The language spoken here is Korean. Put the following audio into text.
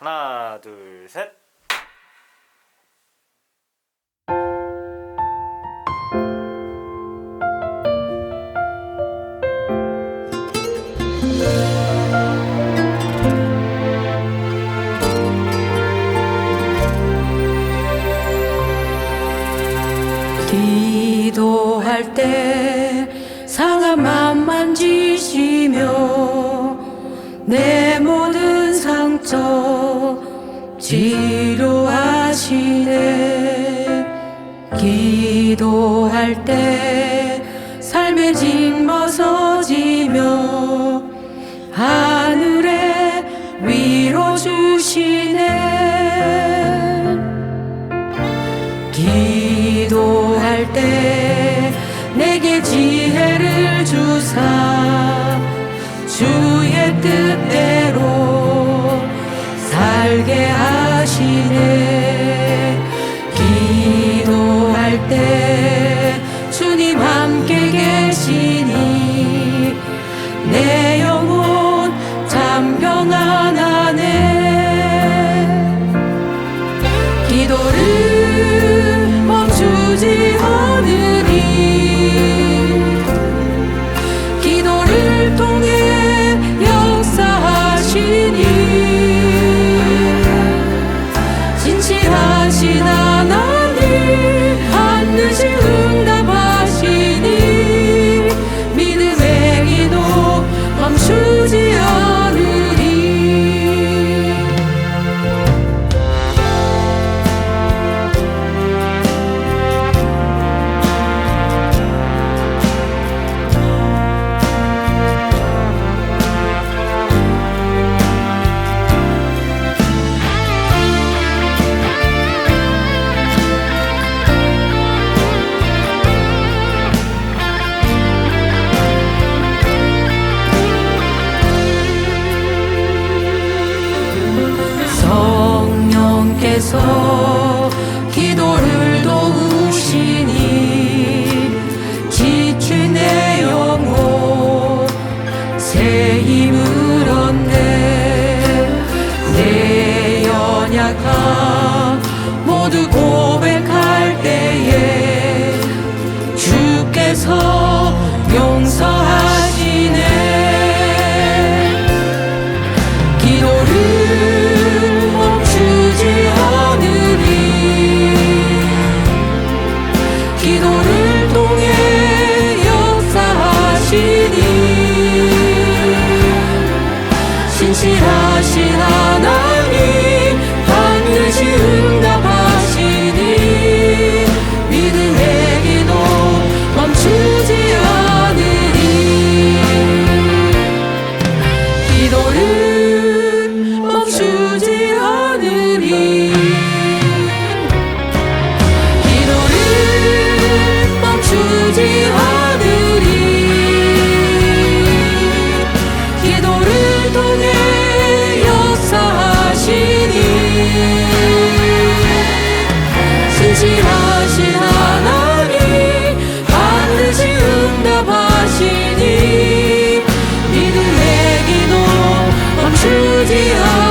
하나, 둘, 셋. 기도할 때 상한 맘 만지시며 내 치료하시네. 기도할 때 삶의 짐 벗어지며 하늘에 위로 주시네. 기도할 때 내게 지혜를 주사 용서하시네. 기도를 멈추지 않으리. 기도를 통해 역사하시니. 신실하신 하나 응답하시니 믿음의 기도 멈추지 않으리